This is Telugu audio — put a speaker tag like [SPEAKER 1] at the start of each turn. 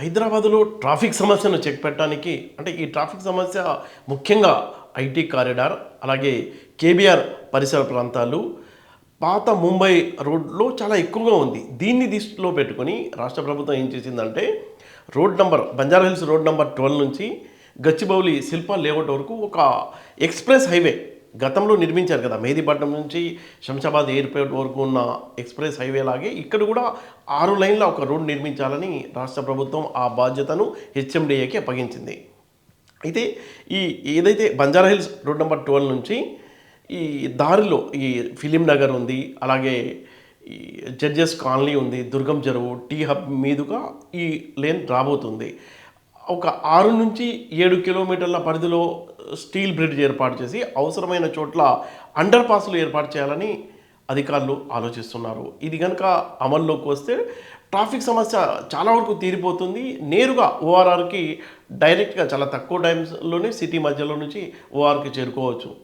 [SPEAKER 1] హైదరాబాదులో ట్రాఫిక్ సమస్యను చెక్ పెట్టడానికి అంటే ఈ ట్రాఫిక్ సమస్య ముఖ్యంగా ఐటీ కారిడార్ అలాగే కేబీఆర్ పరిసర ప్రాంతాలు పాత ముంబై రోడ్లో చాలా ఎక్కువగా ఉంది. దీన్ని దృష్టిలో పెట్టుకొని రాష్ట్ర ప్రభుత్వం ఏం చేసిందంటే road number Banjara Hills road number twelve నుంచి గచ్చిబౌలి శిల్ప లేఅవుట్ వరకు ఒక ఎక్స్ప్రెస్ హైవే గతంలో నిర్మించారు కదా. మెహదీపట్నం నుంచి శంషాబాద్ ఎయిర్పోర్ట్ వరకు ఉన్న ఎక్స్ప్రెస్ హైవే లాగే ఇక్కడ కూడా ఆరు లైన్ల ఒక రోడ్డు నిర్మించాలని రాష్ట్ర ప్రభుత్వం ఆ బాధ్యతను హెచ్ఎండిఏకి అప్పగించింది. అయితే ఈ ఏదైతే Banjara Hills road number twelve నుంచి ఈ దారిలో ఈ ఫిలిం నగర్ ఉంది అలాగే ఈ జడ్జెస్ కాలనీ ఉంది దుర్గం చెరువు టీ హబ్ మీదుగా ఈ లేన్ రాబోతుంది. ఒక ఆరు నుంచి ఏడు కిలోమీటర్ల పరిధిలో స్టీల్ బ్రిడ్జ్ ఏర్పాటు చేసి అవసరమైన చోట్ల అండర్ పాస్లు ఏర్పాటు చేయాలని అధికారులు ఆలోచిస్తున్నారు. ఇది కనుక అమల్లోకి వస్తే ట్రాఫిక్ సమస్య చాలా వరకు తీరిపోతుంది. నేరుగా ఓఆర్ఆర్కి డైరెక్ట్గా చాలా తక్కువ టైమ్స్లోనే సిటీ మధ్యలో నుంచి ఓఆర్కి చేరుకోవచ్చు.